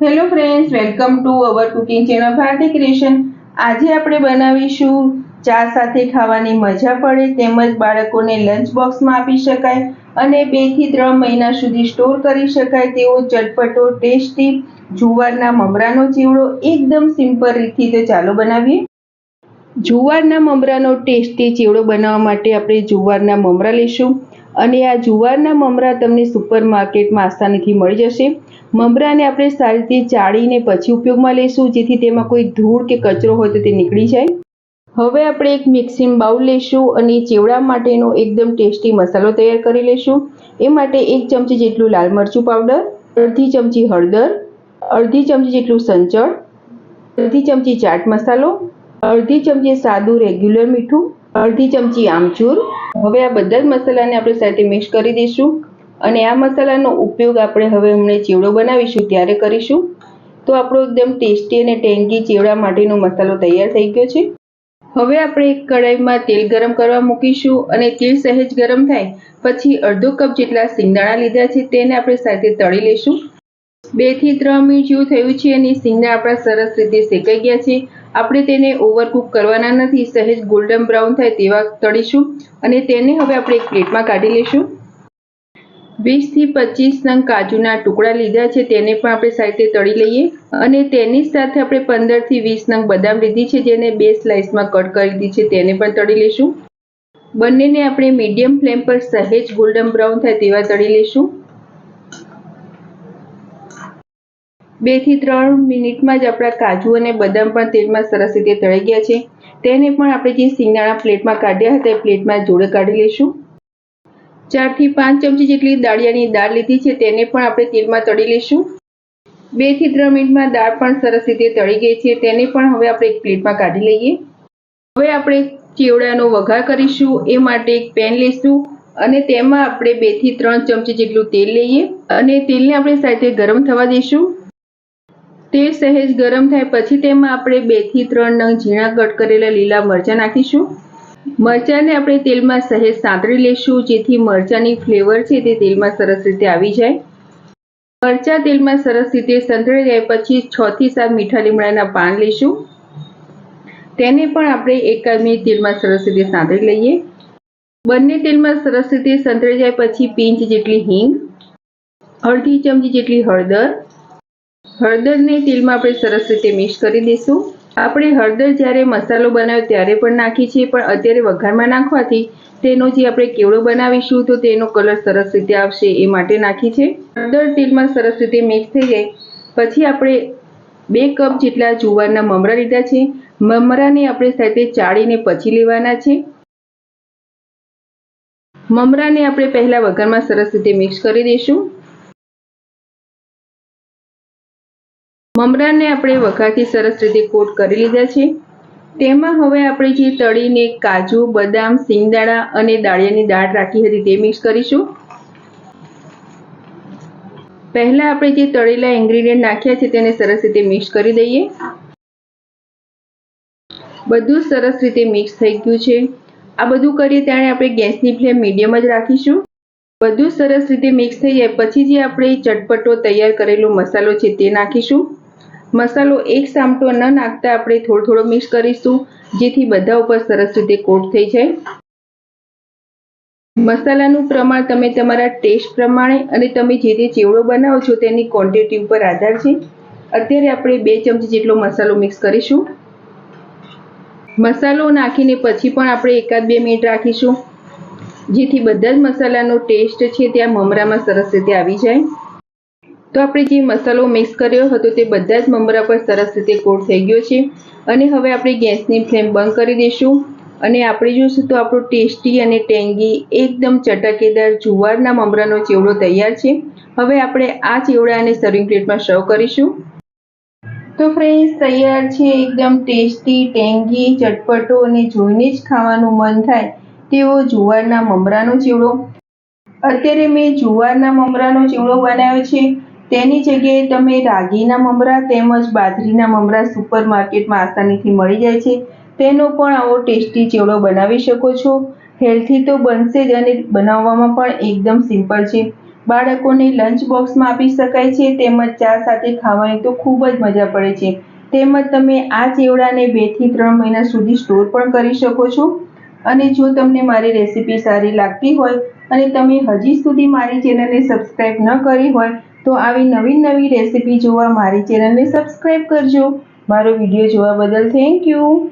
Hello friends welcome to our cooking channel Bharti creation આજે આપણે બનાવીશું ચા સાથે ખાવાની મજા પડે તેમજ બાળકોને લંચ બોક્સમાં આપી શકાય અને બેથી ત્રણ મહિના સુધી સ્ટોર કરી શકાય તેવો ચટપટો ટેસ્ટી જુવારના મમરાનો ચીવડો એકદમ સિમ્પલ રીતથી તો ચાલો બનાવીએ. જુવારના મમરાનો ટેસ્ટી ચીવડો બનાવવા માટે આપણે જુવારના મમરા લઈશું. અને આ જુવારના મમરા તમને સુપર માર્કેટમાં આસાનીથી મળી જશે. મમરાને આપણે સારી રીતે ચાળીને પછી ઉપયોગમાં લઈશું, જેથી તેમાં કોઈ ધૂળ કે કચરો હોય તો તે નીકળી જાય. હવે આપણે એક મિક્સિંગ બાઉલ લઈશું અને ચેવડા માટેનો એકદમ ટેસ્ટી મસાલો તૈયાર કરી લઈશું. એ માટે એક ચમચી જેટલું લાલ મરચું પાવડર, અડધી ચમચી હળદર, અડધી ચમચી જેટલું સંચળ, અડધી ચમચી ચાટ મસાલો, અડધી ચમચી સાદું રેગ્યુલર મીઠું, અડધી ચમચી આમચૂર. હવે આ બધા જ મસાલાને આપણે સાથે મિક્સ કરી દઈશું. અને આ મસાલાનો ઉપયોગ આપણે હવે હમણાં ચેવડો બનાવીશું, ત્યારે કરીશું. તો આપણો એકદમ ટેસ્ટી અને ટેંગી ચેવડા માટેનો મસાલો તૈયાર થઈ ગયો છે. હવે આપણે એક કડાઈમાં તેલ ગરમ કરવા મૂકીશું અને તેલ સહેજ ગરમ થાય, પછી અડધો કપ જેટલા સિંગદાણા લીધા છે તેને આપણે સાથે તળી લઈશું. બેથી ત્રણ મિનિટ જેવું થયું છે અને સિંગદાણા આપણા સરસ રીતે શેકાઈ ગયા છે. આપણે તેને ઓવરકુક કરવાના નથી, સહેજ ગોલ્ડન બ્રાઉન થાય તેવા તળીશું અને તેને હવે આપણે એક પ્લેટમાં કાઢી લઈશું. વીસથી પચીસ નંગ કાજુના ટુકડા લીધા છે, તેને પણ આપણે સાથે તળી લઈએ. અને તેની સાથે આપણે પંદરથી વીસ નંગ બદામ લીધી છે, જેને બે સ્લાઇસમાં કટ કરી દીધી છે, તેને પણ તળી લઈશું. બંનેને આપણે મીડિયમ ફ્લેમ પર સહેજ ગોલ્ડન બ્રાઉન થાય તેવા તળી લઈશું. બેથી ત્રણ મિનિટમાં જ આપણા કાજુ અને બદામ પણ તેલમાં સરસ રીતે તળી ગયા છે. તેને પણ આપણે જે સિંગદાણા પ્લેટમાં કાઢ્યા હતા, એ પ્લેટમાં જોડે કાઢી લઈશું. ચારથી પાંચ ચમચી જેટલી દાળિયાની દાળ લીધી છે, તેને પણ આપણે તેલમાં તળી લઈશું. બેથી ત્રણ મિનિટમાં દાળ પણ સરસ રીતે તળી ગઈ છે, તેને પણ હવે આપણે એક પ્લેટમાં કાઢી લઈએ. હવે આપણે ચેવડાનો વઘાર કરીશું, એ માટે એક પેન લઈશું અને તેમાં આપણે બેથી ત્રણ ચમચી જેટલું તેલ લઈએ અને તેલને આપણે સાથે ગરમ થવા દઈશું. તેલ સહેજ ગરમ થાય પછી તેમાં આપણે બેથી ત્રણ નંગ ઝીણા કટ કરેલા લીલા મરચાં નાખીશું. મરચાંને આપણે તેલમાં સહેજ સાંતળી લઈશું જેથી મરચાંની ફ્લેવર છે તે તેલમાં સરસ રીતે આવી જાય. મરચાં તેલમાં સરસ રીતે સંતળી જાય પછી છ થી સાત મીઠા લીમડાના પાન લઈશું તેને પણ આપણે એકાદ મિનિટ તેલમાં સરસ રીતે સાંતળી લઈએ. બંને તેલમાં સરસ રીતે સંતળી જાય પછી પિંચ જેટલી હિંગ, અડધી ચમચી જેટલી હળદર. હળદરને તેલમાં આપણે સરસ રીતે મિક્સ કરી દઈશું. આપણે હળદર જ્યારે મસાલો બનાવ્યો ત્યારે પણ નાખી છે, પણ અત્યારે વઘારમાં નાખવાથી તેનો જે આપણે કેવડો બનાવીશું તો તેનો કલર સરસ રીતે આવશે એ માટે નાખી છે. હળદર તેલમાં સરસ રીતે મિક્સ થઈ જાય. પછી આપણે બે કપ જેટલા જુવારના મમરા લીધા છે. મમરાને આપણે સાથે ચાળીને પછી લેવાના છે. મમરાને આપણે પહેલાં વઘારમાં સરસ રીતે મિક્સ કરી દઈશું. મમરાને આપણે વઘાથી સરસ રીતે કોટ કરી લીધા છે. તેમાં હવે આપણે જે તળીને કાજુ, બદામ, સિંગદાણા અને દાળિયાની દાળ રાખી હતી તે મિક્સ કરીશું. પહેલા આપણે જે તળેલા ઇન્ગ્રીડિયન્ટ નાખ્યા છે તેને સરસ રીતે મિક્સ કરી દઈએ. બધું સરસ રીતે મિક્સ થઈ ગયું છે. આ બધું કરીએ ત્યારે આપણે ગેસની ફ્લેમ મીડિયમ જ રાખીશું. બધું સરસ રીતે મિક્સ થઈ જાય પછી જે આપણે ચટપટો તૈયાર કરેલો મસાલો છે તે નાખીશું. મસાલો એક સામટો ન નાખતા આપણે થોડો થોડો મિક્સ કરીશું, જેથી બધા ઉપર સરસ રીતે કોટ થઈ જાય. મસાલાનું પ્રમાણ તમે તમારા ટેસ્ટ પ્રમાણે અને તમે જે તે ચેવડો બનાવો છો તેની ક્વોન્ટિટી ઉપર આધાર છે. અત્યારે આપણે બે ચમચી જેટલો મસાલો મિક્સ કરીશું. મસાલો નાખીને પછી પણ આપણે એકાદ બે મિનિટ રાખીશું. જેથી બધા જ મસાલાનો ટેસ્ટ છે ત્યાં મમરામાં સરસ રીતે આવી જાય. તો આપણે જે મસાલો મિક્સ કર્યો હતો તે બધા જ મમરા પર સરસ રીતે કોટ થઈ ગયો છે. અને હવે આપણે ગેસની ફ્લેમ બંધ કરી દઈશું. અને આપણે જોઈશું તો આપણો ટેસ્ટી અને ટેંગી એકદમ ચટાકેદાર જુવારના મમરાનો ચેવડો તૈયાર છે. હવે આપણે આ ચેવડાને સર્વિંગ પ્લેટમાં સર્વ કરીશું. તો ફ્રેન્ડ્સ તૈયાર છે એકદમ ટેસ્ટી, ટેંગી, ચટપટો અને જોઈને જ ખાવાનું મન થાય તેવો જુવારના મમરાનો ચેવડો. અત્યારે મેં જુવારના મમરાનો ચેવડો બનાવ્યો છે. તેની જગ્યાએ તમે રાગીના મમરા તેમજ બાજરીના મમરા સુપર માર્કેટમાં આસાનીથી મળી જાય છે. તેનો પણ આવો ટેસ્ટી ચેવડો બનાવી શકો છો. હેલ્થી તો બનશે જ અને બનાવવામાં પણ એકદમ સિમ્પલ છે. બાળકોને લંચ બોક્સમાં આપી શકાય છે તેમજ ચા સાથે ખાવાની તો ખૂબ જ મજા પડે છે. તેમજ તમે આ ચેવડાને બેથી ત્રણ મહિના સુધી સ્ટોર પણ કરી શકો છો. અને જો તમને મારી રેસીપી સારી લાગતી હોય અને તમે હજી સુધી મારી ચેનલને સબસ્ક્રાઈબ ન કરી હોય તો આવી નવી નવી રેસીપી જોવા મારી ચેનલને સબસ્ક્રાઇબ કરજો. મારો વીડિયો જોવા બદલ થેન્ક યુ